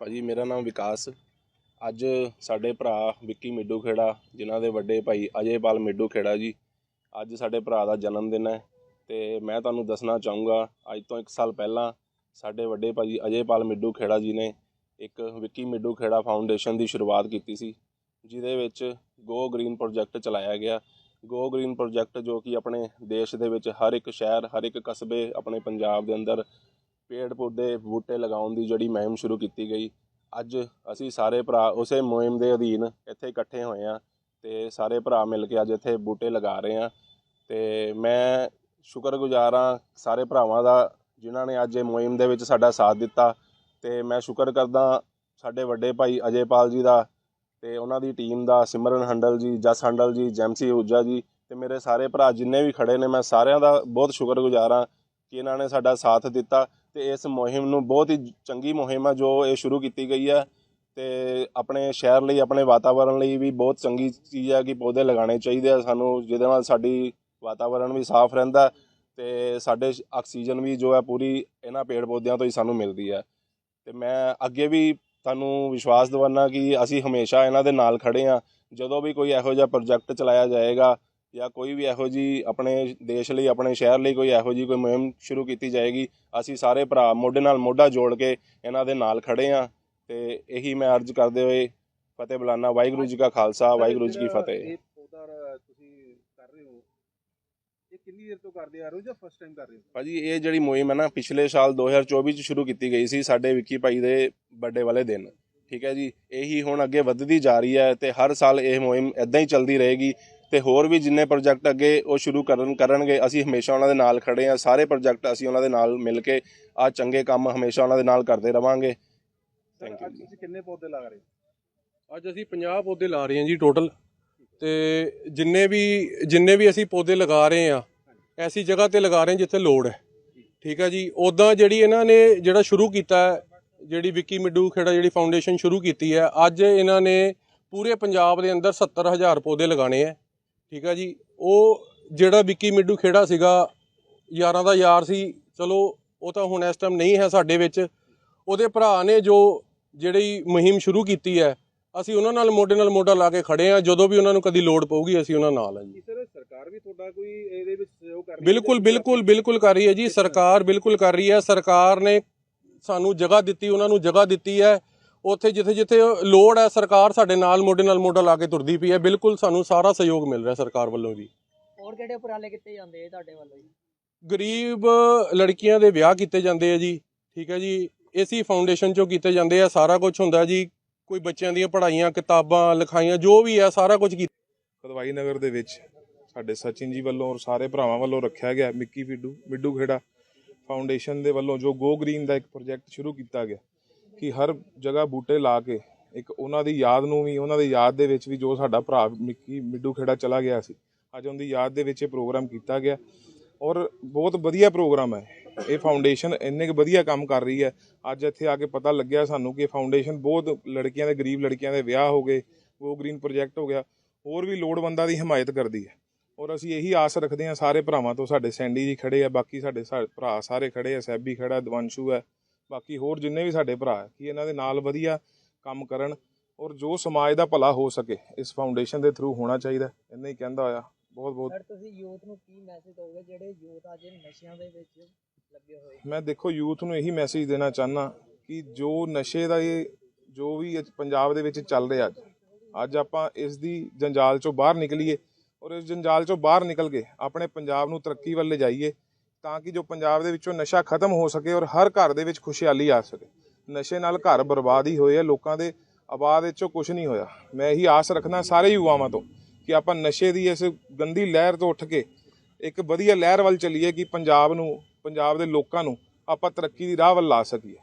ਭਾਜੀ, ਮੇਰਾ ਨਾਮ ਵਿਕਾਸ। ਅੱਜ ਸਾਡੇ ਭਰਾ ਵਿੱਕੀ ਮਿੱਡੂ ਖੇੜਾ, ਜਿਨ੍ਹਾਂ ਦੇ ਵੱਡੇ ਭਾਈ ਅਜੇਪਾਲ ਮਿੱਡੂ ਖੇੜਾ ਜੀ, ਅੱਜ ਸਾਡੇ ਭਰਾ ਦਾ ਜਨਮ ਦਿਨ ਹੈ। ਤੇ ਮੈਂ ਤੁਹਾਨੂੰ ਦੱਸਣਾ ਚਾਹੂੰਗਾ, ਅੱਜ ਤੋਂ 1 ਸਾਲ ਪਹਿਲਾਂ ਸਾਡੇ ਵੱਡੇ ਭਾਜੀ ਅਜੇਪਾਲ ਮਿੱਡੂ ਖੇੜਾ ਜੀ ਨੇ ਇੱਕ ਵਿੱਕੀ ਮਿੱਡੂ ਖੇੜਾ ਫਾਊਂਡੇਸ਼ਨ ਦੀ ਸ਼ੁਰੂਆਤ ਕੀਤੀ ਸੀ, ਜਿਹਦੇ ਵਿੱਚ ਗੋ ਗ੍ਰੀਨ ਪ੍ਰੋਜੈਕਟ ਚਲਾਇਆ ਗਿਆ। ਗੋ ਗ੍ਰੀਨ ਪ੍ਰੋਜੈਕਟ ਜੋ ਕਿ ਆਪਣੇ ਦੇਸ਼ ਦੇ ਵਿੱਚ ਹਰ ਇੱਕ ਸ਼ਹਿਰ, ਹਰ ਇੱਕ ਕਸਬੇ ਆਪਣੇ ਪੰਜਾਬ ਦੇ ਅੰਦਰ ਪੇੜ ਪੌਦੇ ਬੂਟੇ ਲਗਾਉਣ ਦੀ ਜਿਹੜੀ ਮੁਹਿੰਮ ਸ਼ੁਰੂ ਕੀਤੀ ਗਈ। ਅੱਜ ਅਸੀਂ ਸਾਰੇ ਭਰਾ ਉਸੇ ਮੁਹਿੰਮ ਦੇ ਅਧੀਨ ਇੱਥੇ ਇਕੱਠੇ ਹੋਏ ਆ ਤੇ ਸਾਰੇ ਭਰਾ ਮਿਲ ਕੇ ਅੱਜ ਇੱਥੇ ਬੂਟੇ ਲਗਾ ਰਹੇ ਆ ਤੇ ਮੈਂ ਸ਼ੁਕਰਗੁਜ਼ਾਰ ਹਾਂ ਸਾਰੇ ਭਰਾਵਾਂ ਦਾ ਜਿਨ੍ਹਾਂ ਨੇ ਅੱਜ ਇਹ ਮੁਹਿੰਮ ਦੇ ਵਿੱਚ ਸਾਡਾ ਸਾਥ ਦਿੱਤਾ ਤੇ ਮੈਂ ਸ਼ੁਕਰ ਕਰਦਾ ਸਾਡੇ ਵੱਡੇ ਭਾਈ ਅਜੇਪਾਲ ਜੀ ਦਾ ਤੇ ਉਹਨਾਂ ਦੀ ਟੀਮ ਦਾ, ਸਿਮਰਨ ਹੰਡਲ ਜੀ, ਜਸ ਹੰਡਲ ਜੀ, ਜੈਮਸੀ ਊਜਾ ਜੀ ਤੇ ਮੇਰੇ ਸਾਰੇ ਭਰਾ ਜਿੰਨੇ ਵੀ ਖੜੇ ਨੇ, ਮੈਂ ਸਾਰਿਆਂ ਦਾ ਬਹੁਤ ਸ਼ੁਕਰਗੁਜ਼ਾਰ ਹਾਂ ਕਿ ਇਹਨਾਂ ਨੇ ਸਾਡਾ ਸਾਥ ਦਿੱਤਾ। ਤੇ ਇਸ ਮੁਹਿੰਮ ਨੂੰ ਬਹੁਤ ਹੀ ਚੰਗੀ ਮੁਹਿੰਮ ਆ ਜੋ ਇਹ ਸ਼ੁਰੂ ਕੀਤੀ ਗਈ ਹੈ ਤੇ ਆਪਣੇ ਸ਼ਹਿਰ ਲਈ, ਆਪਣੇ ਵਾਤਾਵਰਣ ਲਈ ਵੀ ਬਹੁਤ ਚੰਗੀ ਚੀਜ਼ ਹੈ ਕਿ ਪੌਦੇ ਲਗਾਉਣੇ ਚਾਹੀਦੇ ਆ। ਸਾਨੂੰ ਜਿਹਦੇ ਨਾਲ ਸਾਡੀ ਵਾਤਾਵਰਣ ਵੀ ਸਾਫ਼ ਰਹਿੰਦਾ ਹੈ ਤੇ ਸਾਡੇ ਆਕਸੀਜਨ ਵੀ ਜੋ ਹੈ ਪੂਰੀ ਇਹਨਾਂ ਪੇੜ ਪੌਦਿਆਂ ਤੋਂ ਹੀ ਸਾਨੂੰ ਮਿਲਦੀ ਹੈ ਤੇ ਮੈਂ ਅੱਗੇ ਵੀ ਤੁਹਾਨੂੰ ਵਿਸ਼ਵਾਸ ਦਿਵਾਨਾ ਕਿ ਅਸੀਂ ਹਮੇਸ਼ਾ ਇਹਨਾਂ ਦੇ ਨਾਲ ਖੜੇ ਆ। ਜਦੋਂ ਵੀ ਕੋਈ ਇਹੋ ਜਿਹਾ ਪ੍ਰੋਜੈਕਟ ਚਲਾਇਆ ਜਾਏਗਾ ਜਾਂ ਕੋਈ ਵੀ ਇਹੋ ਜੀ ਆਪਣੇ ਦੇਸ਼ ਲਈ ਆਪਣੇ ਸ਼ਹਿਰ ਲਈ ਕੋਈ ਇਹੋ ਜੀ ਕੋਈ ਮੁਹਿੰਮ ਸ਼ੁਰੂ ਕੀਤੀ ਜਾਏਗੀ ਅਸੀਂ ਸਾਰੇ ਭਰਾ ਮੋਢੇ ਨਾਲ ਮੋਢਾ ਜੋੜ ਕੇ ਇਹਨਾਂ ਦੇ ਨਾਲ ਖੜੇ ਆ ਤੇ ਇਹੀ ਮੈਂ ਅਰਜ਼ ਕਰਦੇ ਹੋਏ ਫਤਿਹ ਬੁਲਾਨਾ। ਵਾਹਿਗੁਰੂ ਜੀ ਕਾ ਖਾਲਸਾ ਵਾਹਿਗੁਰੂ ਜੀ ਕੀ ਫਤਿਹ। ਤੁਸੀਂ ਕਰ ਰਹੇ ਹੋ? ਇਹ ਕਿੰਨੀ ਦੇਰ ਤੋਂ ਕਰਦੇ ਆ ਰਹੇ ਹੋ ਜਾਂ ਫਸਟ ਟਾਈਮ ਕਰ ਰਹੇ ਹੋ? ਭਾਜੀ ਇਹ ਜਿਹੜੀ ਮੁਹਿੰਮ ਹੈ ਨਾ ਪਿਛਲੇ ਸਾਲ 2024 ਚ ਸ਼ੁਰੂ ਕੀਤੀ ਗਈ ਸੀ ਸਾਡੇ ਵਿੱਕੀ ਭਾਈ ਦੇ ਬਰਥਡੇ ਵਾਲੇ ਦਿਨ। ਠੀਕ ਹੈ ਜੀ ਇਹੀ ਹੁਣ ਅੱਗੇ ਵੱਧਦੀ ਜਾ ਰਹੀ ਹੈ ਤੇ ਹਰ ਸਾਲ ਇਹ ਮੁਹਿੰਮ ਇਦਾਂ ਹੀ ਚੱਲਦੀ ਰਹੇਗੀ। ਤੇ ਹੋਰ ਵੀ ਜਿੰਨੇ ਪ੍ਰੋਜੈਕਟ ਅੱਗੇ ਉਹ ਸ਼ੁਰੂ ਕਰਨ ਕਰਨਗੇ ਅਸੀਂ ਹਮੇਸ਼ਾ ਉਹਨਾਂ ਦੇ ਨਾਲ ਖੜੇ ਹਾਂ। ਸਾਰੇ ਪ੍ਰੋਜੈਕਟ ਅਸੀਂ ਉਹਨਾਂ ਦੇ ਨਾਲ ਮਿਲ ਕੇ ਆ ਚੰਗੇ ਕੰਮ ਹਮੇਸ਼ਾ ਉਹਨਾਂ ਦੇ ਨਾਲ ਕਰਦੇ ਰਵਾਂਗੇ। ਅੱਜ ਜੀ। ਤੁਸੀਂ ਕਿੰਨੇ ਪੌਦੇ ਲਾ ਰਹੇ ਅੱਜ ਅਸੀਂ 50 ਪੌਦੇ ਲਾ ਰਹੇ ਹਾਂ ਜੀ ਟੋਟਲ ਤੇ ਜਿੰਨੇ ਵੀ ਜਿੰਨੇ ਵੀ ਅਸੀਂ ਪੌਦੇ ਲਗਾ ਰਹੇ ਹਾਂ ਐਸੀ ਜਗ੍ਹਾ ਤੇ ਲਗਾ ਰਹੇ ਜਿੱਥੇ ਲੋੜ ਹੈ। ਠੀਕ ਹੈ ਜੀ? ਉਦਾਂ ਜਿਹੜੀ ਇਹਨਾਂ ਨੇ ਜਿਹੜਾ ਸ਼ੁਰੂ ਕੀਤਾ ਹੈ ਜਿਹੜੀ ਵਿੱਕੀ ਮਿੱਡੂ ਖੇੜਾ ਜਿਹੜੀ ਫਾਊਂਡੇਸ਼ਨ ਸ਼ੁਰੂ ਕੀਤੀ ਹੈ ਅੱਜ ਇਹਨਾਂ ਨੇ ਪੂਰੇ ਪੰਜਾਬ ਦੇ ਅੰਦਰ 70000 ਪੌਦੇ ਲਗਾਣੇ ਹੈ। ਠੀਕ ਹੈ ਜੀ। ਉਹ ਜਿਹੜਾ ਵਿੱਕੀ ਮਿੱਡੂ ਖੇੜਾ ਸੀਗਾ ਯਾਰਾਂ ਦਾ ਯਾਰ ਸੀ। ਚਲੋ ਉਹ ਤਾਂ ਹੁਣ ਇਸ ਟਾਈਮ ਨਹੀਂ ਹੈ ਸਾਡੇ ਵਿੱਚ। ਉਹਦੇ ਭਰਾ ਨੇ ਜੋ ਜਿਹੜੀ ਮੁਹਿੰਮ ਸ਼ੁਰੂ ਕੀਤੀ ਹੈ ਅਸੀਂ ਉਹਨਾਂ ਨਾਲ ਮੋਢੇ ਨਾਲ ਮੋਢਾ ਲਾ ਕੇ ਖੜੇ ਆ ਜਦੋਂ ਵੀ ਉਹਨਾਂ ਨੂੰ ਕਦੀ ਲੋੜ ਪਊਗੀ ਅਸੀਂ ਉਹਨਾਂ ਨਾਲ ਆ ਜੀ। ਸਰ ਸਰਕਾਰ ਵੀ ਤੁਹਾਡਾ ਕੋਈ ਇਹਦੇ ਵਿੱਚ ਸਹਿਯੋਗ ਕਰ ਰਹੀ ਹੈ ਬਿਲਕੁਲ ਬਿਲਕੁਲ ਬਿਲਕੁਲ ਕਰ ਰਹੀ ਹੈ ਜੀ। ਸਰਕਾਰ ਬਿਲਕੁਲ ਕਰ ਰਹੀ ਹੈ। ਸਰਕਾਰ ਨੇ ਸਾਨੂੰ ਜਗ੍ਹਾ ਦਿੱਤੀ ਉਹਨਾਂ ਨੂੰ ਜਗ੍ਹਾ ਦਿੱਤੀ ਹੈ। ਉੱਥੇ ਜਿੱਥੇ ਜਿੱਥੇ ਲੋੜ ਹੈ ਸਰਕਾਰ ਸਾਡੇ ਨਾਲ ਮੋਢੇ ਨਾਲ ਮੋਢਾ ਲਾ ਕੇ ਤੁਰਦੀ ਪਈ ਹੈ। ਬਿਲਕੁਲ ਸਾਨੂੰ ਸਾਰਾ ਸਹਿਯੋਗ ਮਿਲ ਰਿਹਾ ਸਰਕਾਰ ਵੱਲੋਂ ਵੀ ਹੋਰ ਕਿਹੜੇ ਉਪਰਾਲੇ ਕੀਤੇ ਜਾਂਦੇ ਆ ਤੁਹਾਡੇ ਵੱਲੋਂ ਜੀ? ਗਰੀਬ ਲੜਕੀਆਂ ਦੇ ਵਿਆਹ ਕੀਤੇ ਜਾਂਦੇ ਆ ਜੀ ਠੀਕ ਹੈ ਜੀ। ਇਸੀ ਫਾਊਂਡੇਸ਼ਨ ਚੋਂ ਕੀਤੇ ਜਾਂਦੇ ਆ ਸਾਰਾ ਕੁਝ ਹੁੰਦਾ ਜੀ। ਕੋਈ ਬੱਚਿਆਂ ਦੀਆਂ ਪੜ੍ਹਾਈਆਂ ਕਿਤਾਬਾਂ ਲਿਖਾਈਆਂ ਜੋ ਵੀ ਹੈ ਸਾਰਾ ਕੁਝ ਕਦਵਾਈ ਨਗਰ ਦੇ ਵਿੱਚ ਸਾਡੇ ਸਚਿਨ ਜੀ ਵੱਲੋਂ ਔਰ ਸਾਰੇ ਭਰਾਵਾਂ ਵੱਲੋਂ ਰੱਖਿਆ ਗਿਆ ਮਿੱਕੀ ਫਿੱਡੂ ਮਿੱਡੂ ਖੇੜਾ ਫਾਊਂਡੇਸ਼ਨ ਦੇ ਵੱਲੋਂ ਜੋ ਗੋ ਗ੍ਰੀਨ ਦਾ ਇੱਕ ਪ੍ਰੋਜੈਕਟ ਸ਼ੁਰੂ ਕੀਤਾ ਗਿਆ। ਕਿ ਹਰ ਜਗ੍ਹਾ ਬੂਟੇ ਲਾ ਕੇ, ਇੱਕ ਉਹਨਾਂ ਦੀ ਯਾਦ ਨੂੰ ਵੀ, ਉਹਨਾਂ ਦੀ ਯਾਦ ਦੇ ਵਿੱਚ ਵੀ ਜੋ ਸਾਡਾ ਭਰਾ ਮਿੱਕੀ, ਮਿੱਡੂ ਖੇੜਾ ਚਲਾ ਗਿਆ ਸੀ, ਅੱਜ ਉਹਦੀ ਯਾਦ ਦੇ ਵਿੱਚ ਇਹ ਪ੍ਰੋਗਰਾਮ ਕੀਤਾ ਗਿਆ। ਔਰ ਬਹੁਤ ਵਧੀਆ ਪ੍ਰੋਗਰਾਮ ਹੈ। ਇਹ ਫਾਊਂਡੇਸ਼ਨ ਇੰਨੇ ਕੁ ਵਧੀਆ ਕੰਮ ਕਰ ਰਹੀ ਹੈ। ਅੱਜ ਇੱਥੇ ਆ ਕੇ ਪਤਾ ਲੱਗਿਆ ਸਾਨੂੰ ਕਿ ਫਾਊਂਡੇਸ਼ਨ ਬਹੁਤ ਲੜਕੀਆਂ ਦੇ, ਗਰੀਬ ਲੜਕੀਆਂ ਦੇ ਵਿਆਹ ਹੋ ਗਏ ਗੋ ਗ੍ਰੀਨ ਪ੍ਰੋਜੈਕਟ ਹੋ ਗਿਆ। ਹੋਰ ਵੀ ਲੋੜਵੰਦਾਂ ਦੀ ਹਮਾਇਤ ਕਰਦੀ ਹੈ। ਔਰ ਅਸੀਂ ਇਹੀ ਆਸ ਰੱਖਦੇ ਹਾਂ ਸਾਰੇ ਭਰਾਵਾਂ ਤੋਂ, ਸਾਡੇ ਸੈਂਡੀ ਜੀ ਖੜੇ ਆ, ਬਾਕੀ ਸਾਡੇ ਸਾ- ਭਰਾ ਸਾਰੇ ਖੜੇ ਆ, ਸੈਬੀ ਖੜਾ, ਦਵੰਸ਼ੂ ਹੈ। ਬਾਕੀ ਹੋਰ ਜਿੰਨੇ ਵੀ ਸਾਡੇ ਭਰਾ ਕਿ ਇਹਨਾਂ ਦੇ ਨਾਲ ਵਧੀਆ ਕੰਮ ਕਰਨ ਔਰ ਜੋ ਸਮਾਜ ਦਾ ਭਲਾ ਹੋ ਸਕੇ ਇਸ ਫਾਊਂਡੇਸ਼ਨ ਦੇ ਥਰੂ ਹੋਣਾ ਚਾਹੀਦਾ ਇੰਨਾ ਹੀ ਕਹਿੰਦਾ ਹੋਇਆ ਬਹੁਤ ਬਹੁਤ ਸਰ ਤੁਸੀਂ ਯੂਥ ਨੂੰ ਕੀ ਮੈਸੇਜ ਦੋਗੇ ਜਿਹੜੇ ਯੂਥ ਅੱਜ ਨਸ਼ਿਆਂ ਦੇ ਵਿੱਚ ਲੱਗੇ ਹੋਏ ਮੈਂ ਦੇਖੋ ਯੂਥ ਨੂੰ ਇਹੀ ਮੈਸੇਜ ਦੇਣਾ ਚਾਹਨਾ ਕਿ ਜੋ ਨਸ਼ੇ ਦਾ ਇਹ ਜੋ ਵੀ ਪੰਜਾਬ ਦੇ ਵਿੱਚ ਚੱਲ ਰਿਹਾ ਅੱਜ ਅੱਜ ਆਪਾਂ ਇਸ ਦੀ ਜੰਜਾਲ ਚੋਂ ਬਾਹਰ ਨਿਕਲੀਏ ਔਰ ਇਸ ਜੰਜਾਲ ਚੋਂ ਬਾਹਰ ਨਿਕਲ ਕੇ ਆਪਣੇ ਪੰਜਾਬ ਨੂੰ ਤਰੱਕੀ ਵੱਲ ਲਿਜਾਈਏ ਤਾਂ ਕਿ ਜੋ ਪੰਜਾਬ ਦੇ ਵਿੱਚੋਂ ਨਸ਼ਾ ਖਤਮ ਹੋ ਸਕੇ ਔਰ ਹਰ ਘਰ ਦੇ ਵਿੱਚ ਖੁਸ਼ਹਾਲੀ ਆ ਸਕੇ। ਨਸ਼ੇ ਨਾਲ ਘਰ ਬਰਬਾਦ ਹੀ ਹੋਏ ਆ, ਲੋਕਾਂ ਦੇ ਆਬਾਦ ਵਿੱਚੋਂ ਕੁਝ ਨਹੀਂ ਹੋਇਆ। ਮੈਂ ਇਹੀ ਆਸ ਰੱਖਣਾ ਸਾਰੇ ਯੁਵਾਵਾਂ ਤੋਂ ਕਿ ਆਪਾਂ ਨਸ਼ੇ ਦੀ ਇਸ ਗੰਦੀ ਲਹਿਰ ਤੋਂ ਉੱਠ ਕੇ ਇੱਕ ਵਧੀਆ ਲਹਿਰ ਵੱਲ ਚੱਲੀਏ ਕਿ ਪੰਜਾਬ ਨੂੰ, ਪੰਜਾਬ ਦੇ ਲੋਕਾਂ ਨੂੰ ਆਪਾਂ ਤਰੱਕੀ ਦੀ ਰਾਹ ਵੱਲ ਲਾ ਸਕੀਏ।